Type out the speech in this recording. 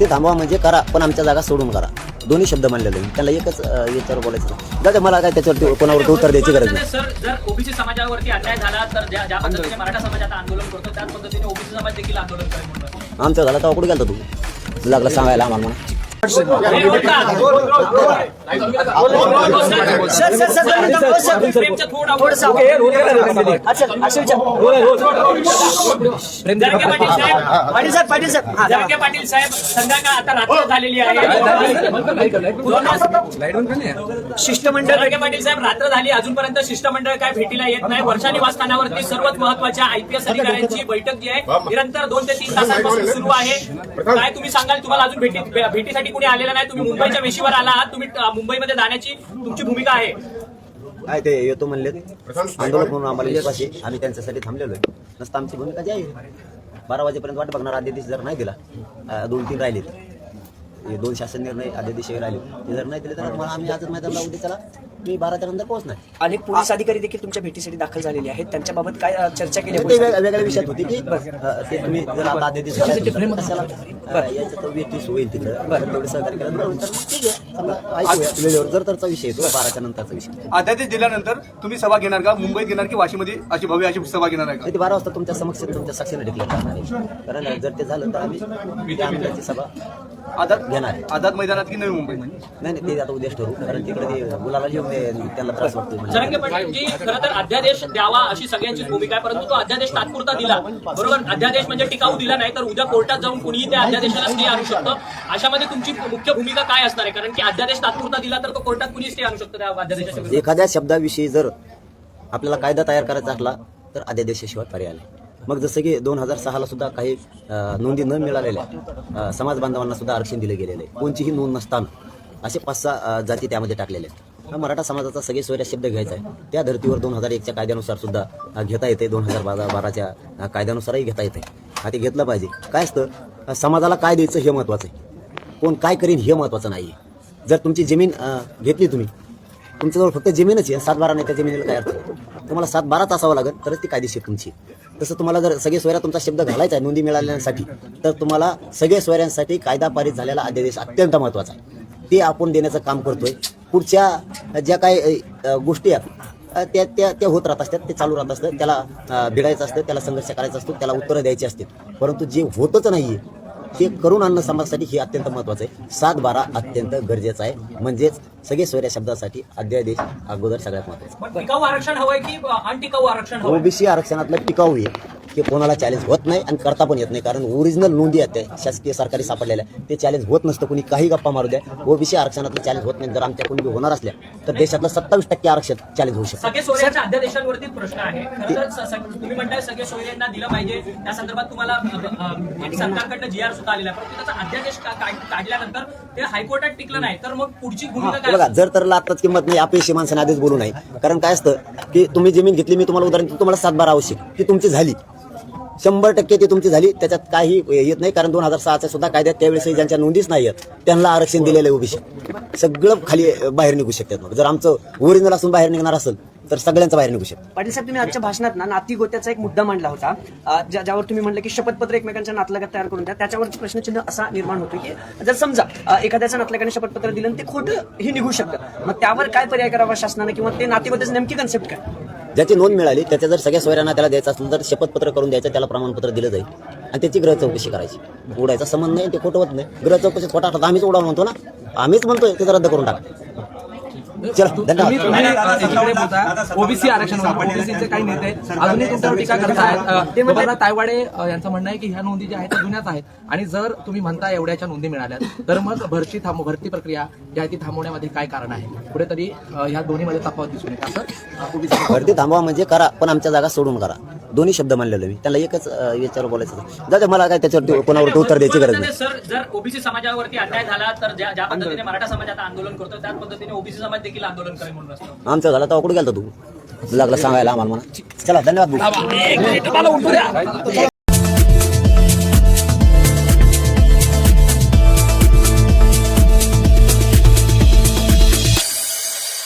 भरती थांबवा म्हणजे करा पण आमच्या जागा सोडून करा. दोन्ही शब्द मानलेले त्याला एकच याच्यावर बोलायचं जाऊ दे, मला काय त्याच्यावरती कोणावरती उत्तर द्यायची गरज नाही. सर जर ओबीसी समाजावरती अन्याय झाला तर ज्या ज्या पद्धतीने मराठा समाज आता आंदोलन करतो त्याच पद्धतीने ओबीसी समाज देखील आंदोलन करेल आमचं झालं तर कुठे गेलता तू लागलं सांगायला आम्हाला थोडा जरगे पाटील साहेब पाटील साहेब पाटील साहेब हा, जरगे पाटील साहेब संध्याकाळ आता रात्र झालेली आहे शिष्टमंडळ पाटील साहेब रात्र झाली अजूनपर्यंत शिष्टमंडळ काय भेटीला येत नाही वर्षा निवासस्थानावरती सर्वात महत्त्वाच्या आयपीएस अधिकाऱ्यांची बैठक जी आहे निरंतर दोन ते तीन तासांपासून सुरू आहे काय तुम्ही सांगाल तुम्हाला अजून भेटी भेटीसाठी कुणी आलेलं नाही. तुम्ही मुंबईच्या वेशीवर आला आहात. तुम्ही अ, मुंबईमध्ये जाण्याची तुमची भूमिका आहे. काय ते येतो म्हणले आंदोलन म्हणून आम्हाला विश्वास आहे. आम्ही त्यांच्यासाठी थांबलेलो आहे. नसतं आमची भूमिका जी आहे. बारा वाजेपर्यंत वाट बघणार आधी दिवशी जर नाही दिला अं, दोन तीन राहिलेत. हे दोन शासन निर्णय आधी दिवशी राहिले. ते जर नाही दिले तर मला आम्ही आजच मैदानाला उद्या चला. मी बाराच्या नंतर पोहोचणार. अनेक पोलीस अधिकारी देखील तुमच्या भेटीसाठी दाखल झालेले आहेत. त्यांच्याबाबत काय अ, चर्चा केली ते आहे? वेग- वेगळ्या विषयात होती की अं, ते तुम्ही जर आता आधी दिवशी कशाला अं, याचं तर व्यक्तीच होईल तिकडं तेवढं सहकार्य केलं. तर मग ठीक आहे. समजा ऐकूया. वेळेवर जर तरचा विषय येतो बाराच्या नंतरचा विषय. अध्यादेश दिल्यानंतर तुम्ही सभा घेणार का? मुंबईत घेणार की वाशीमध्ये अशी भव्य अशी सभा घेणार आहे का? ते बारा वाजता तुमच्या समक्ष तुमच्या साक्षीने डिक्लेअर करणार आहे. कारण जर ते झालं तर आम्ही त्या आमदारची सभा आझाद घेणार आहे. आझाद मैदानात की नवी मुंबई नाही नाही ते आता उद्याच ठरू. कारण तिकडे ते मुलाला येऊन त्यांना त्रास वाटतो जरंगे पाटीलजी खरं तर अध्यादेश द्यावा अशी सगळ्यांचीच भूमिका आहे परंतु तो अध्यादेश तात्पुरता दिला. बरोबर? अध्यादेश म्हणजे टिकाऊ दिला नाही तर उद्या कोर्टात जाऊन कुणीही त्या अध्यादेशाला स्टे आणू शकतं. अशामध्ये तुमची मुख्य भूमिका काय असणार आहे? कारण की अध्यादेश तात्पुरता दिला तर तो कोर्टात कुणी स्टे आणू शकतं त्या अध्यादेशाच्या. एखाद्या शब्दाविषयी जर आपल्याला कायदा तयार करायचा असला तर अध्यादेशाशिवाय पर्याय नाही. मग जसं की दोन हजार सहाला सुद्धा काही नोंदी न मिळालेल्या समाज बांधवांना सुद्धा आरक्षण दिलं गेलेलं कोणतीही नोंद नसताना असे पाच सहा जाती त्यामध्ये टाकलेले आहेत. हा मराठा समाजाचा सगळे सोयऱ्या शब्द घ्यायचा आहे. त्या धर्तीवर दोन हजार एकच्या कायद्यानुसार सुद्धा घेता येते. दोन हजार बारा बाराच्या कायद्यानुसारही घेता येते. हा ते घेतलं पाहिजे. काय असतं? समाजाला काय द्यायचं हे महत्त्वाचं आहे. कोण काय करीन हे महत्त्वाचं नाही आहे जर तुमची जमीन घेतली तुम्ही तुमच्याजवळ फक्त जमीनच आहे. सात बारा नाही त्या जमिनीला काय अर्थ? तुम्हाला सात बाराच असावं लागेल तरच ती कायदेशीर तुमची तसं तुम्हाला जर सगळे सोयऱ्या तुमचा शब्द घालायचा आहे नोंदी मिळाल्यासाठी तर तुम्हाला सगळे सोयऱ्यांसाठी कायदा पारित झालेला अध्यादेश अत्यंत महत्त्वाचा आहे. ते आपण देण्याचं काम करतोय. पुढच्या ज्या काही गोष्टी आहेत त्या त्या त्या होत राहत असतात ते चालू राहत असतात त्याला भिडायचं असतं त्याला संघर्ष करायचा असतो त्याला उत्तरं द्यायची असतात. परंतु जे होतच नाहीये ते करून आणणं समाजासाठी हे अत्यंत महत्वाचं आहे. सात बारा अत्यंत गरजेचं आहे. म्हणजेच सगळे सोयऱ्या शब्दासाठी अध्यादेश अगोदर सगळ्यात महत्त्वाचा टिकाऊ आरक्षण हवंय की आरक्षण ओबीसी आरक्षणातलं टिकाऊ आहे. ते कोणाला चॅलेंज होत नाही आणि करता पण येत नाही. कारण ओरिजिनल नोंदी आहेत त्या शासकीय सरकारी सापडलेल्या. ते चॅलेंज होत नसतं. कोणी काही गप्पा मारू द्या. ओबीसी आरक्षणातलं चॅलेंज होत नाही. जर आमच्या कोणी होणार असल्या तर देशातलं सत्तावीस टक्के आरक्षण चॅलेंज होऊ शकतं. सगळे सोयऱ्यांच्या अध्यादेशांवरती प्रश्न आहे. खरं तर स- स- तुम्ही म्हणताय सगळे सोयऱ्यांना दिलं पाहिजे. त्या संदर्भात तुम्हाला अ, अ, एक सरकारकडनं जी आर सुद्धा आलेला आहे. परंतु त्याचा अध्यादेश का- काढ- काढल्यानंतर ते हायकोर्टात टिकलं नाही. तर मग पुढची भूमिका हे काय बघा असेल? जर तर आत्ताच किंमत नाही अपयशी माणसाने आधीच बोलू नाही कारण काय असतं की तुम्ही जमीन घेतली मी तुम्हाला उदाहरण देतो, तुम्हाला सात बारा आवश्यक ती तुमची झाली. शंभर टक्के ती तुमची झाली. त्याच्यात काही येत नाही कारण दोन हजार सहाच्या सुद्धा कायद्यात त्यावेळेस ज्यांच्या नोंदीच नाही आहेत त्यांना आरक्षण दिलेलं आहे ओबीसी. सगळं खाली बाहेर निघू शकतात मग. जर आमचं ओरिजिनल असून बाहेर निघणार असेल तर सगळ्यांचं बाहेर निघू शकतो. पाटील साहेब तुम्ही आजच्या भाषणात ना नाती गोत्याचा एक मुद्दा मांडला होता. ज्या- ज्यावर तुम्ही म्हणलं की शपथपत्र एकमेकांच्या नातलगात तयार करून द्या. त्याच्यावरती प्रश्नचिन्ह असा निर्माण होतो की जर समजा एखाद्याच्या नातलगाने शपथपत्र दिलं ते खोटं ही निघू शकतं मग त्यावर काय पर्याय करावा शासनाने किंवा ते नातेगोत्याची नेमकी कन्सेप्ट काय? ज्याची नोंद मिळाली त्याच्या जर सगळ्या सोयऱ्यांना त्याला द्यायचं असलं तर शपथपत्र करून द्यायचं त्याला प्रमाणपत्र दिलं जाईल. आणि त्याची ग्रह चौकशी करायची. उडायचा संबंध नाही ते खोटवत नाही. ग्रह चौकशी खोटा तर आम्हीच उडावून म्हणतो ना. आम्हीच म्हणतोय ते रद्द करून टाका. ओबीसी आरक्षण ओबीसीचे काही नेते अजूनही तुमच्यावर टीका करतायत. ते बाबा तायवाडे यांचं म्हणणं आहे की ह्या नोंदी ज्या आहेत त्या जुन्याच आहेत. आणि जर तुम्ही म्हणता एवढ्याच्या नोंदी मिळाल्यात तर मग भरती थांब भरती प्रक्रिया जी आहे ती थांबवण्यामध्ये काय कारण आहे? कुठेतरी ह्या दोन्हीमध्ये तफावत दिसून येते. असं अ, ओबीसी भरती थांबवा म्हणजे करा पण आमच्या जागा सोडून करा. दोन्ही शब्द मानलेले मी. त्याला एकच याच्यावर बोलायचं होतं. जाऊ दे, मला काय त्याच्यावरती कोणावरती उत्तर द्यायची गरज नाही. सर जर ओबीसी समाजावरती अन्याय झाला तर ज्या ज्या पद्धतीने मराठा समाज आता आंदोलन करतो त्याच पद्धतीने ओबीसी समाज देखील आंदोलन करेल म्हणून असतं आमचं झालं तर कुठे गेलता तू? लागलं सांगायला आम्हाला म्हणा. चला धन्यवाद भाऊ.